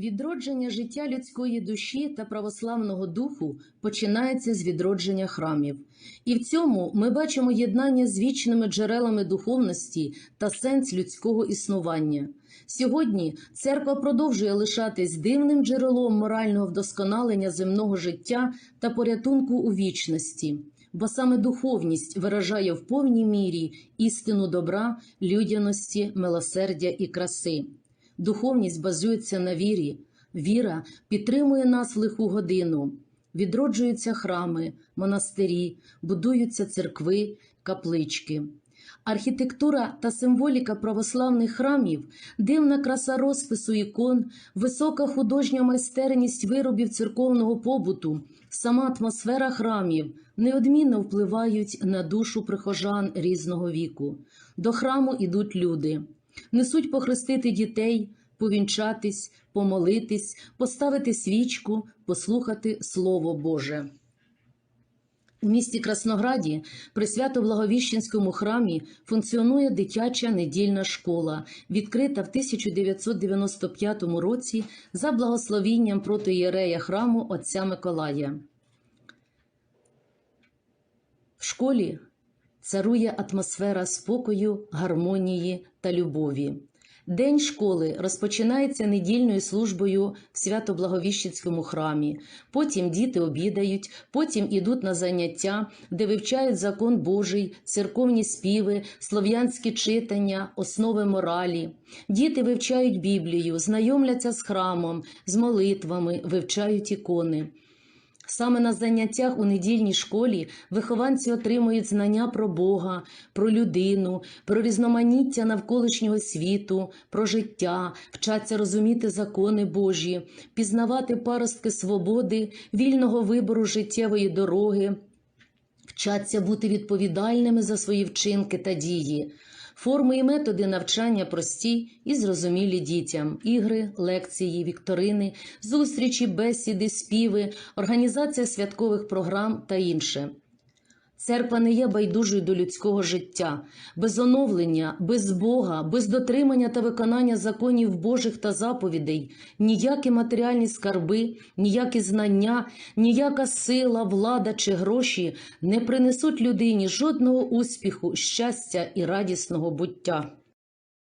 Відродження життя людської душі та православного духу починається з відродження храмів. І в цьому ми бачимо єднання з вічними джерелами духовності та сенс людського існування. Сьогодні церква продовжує лишатись дивним джерелом морального вдосконалення земного життя та порятунку у вічності, бо саме духовність виражає в повній мірі істину добра, людяності, милосердя і краси. Духовність базується на вірі. Віра підтримує нас в лиху годину. Відроджуються храми, монастирі, будуються церкви, каплички. Архітектура та символіка православних храмів, дивна краса розпису ікон, висока художня майстерність виробів церковного побуту, сама атмосфера храмів неодмінно впливають на душу прихожан різного віку. До храму ідуть люди, несуть похрестити дітей, повінчатись, помолитись, поставити свічку, послухати Слово Боже. У місті Краснограді при Свято-Благовіщенському храмі функціонує дитяча недільна школа, відкрита в 1995 році за благословінням протиєрея храму отця Миколая. В школі царує атмосфера спокою, гармонії та любові. День школи розпочинається недільною службою в Свято-Благовіщенському храмі. Потім діти обідають, потім ідуть на заняття, де вивчають закон Божий, церковні співи, слов'янські читання, основи моралі. Діти вивчають Біблію, знайомляться з храмом, з молитвами, вивчають ікони. Саме на заняттях у недільній школі вихованці отримують знання про Бога, про людину, про різноманіття навколишнього світу, про життя, вчаться розуміти закони Божі, пізнавати паростки свободи, вільного вибору життєвої дороги, вчаться бути відповідальними за свої вчинки та дії. Форми і методи навчання прості і зрозумілі дітям: ігри, лекції, вікторини, зустрічі, бесіди, співи, організація святкових програм та інше. Церква не є байдужою до людського життя, без оновлення, без Бога, без дотримання та виконання законів Божих та заповідей, ніякі матеріальні скарби, ніякі знання, ніяка сила, влада чи гроші не принесуть людині жодного успіху, щастя і радісного буття.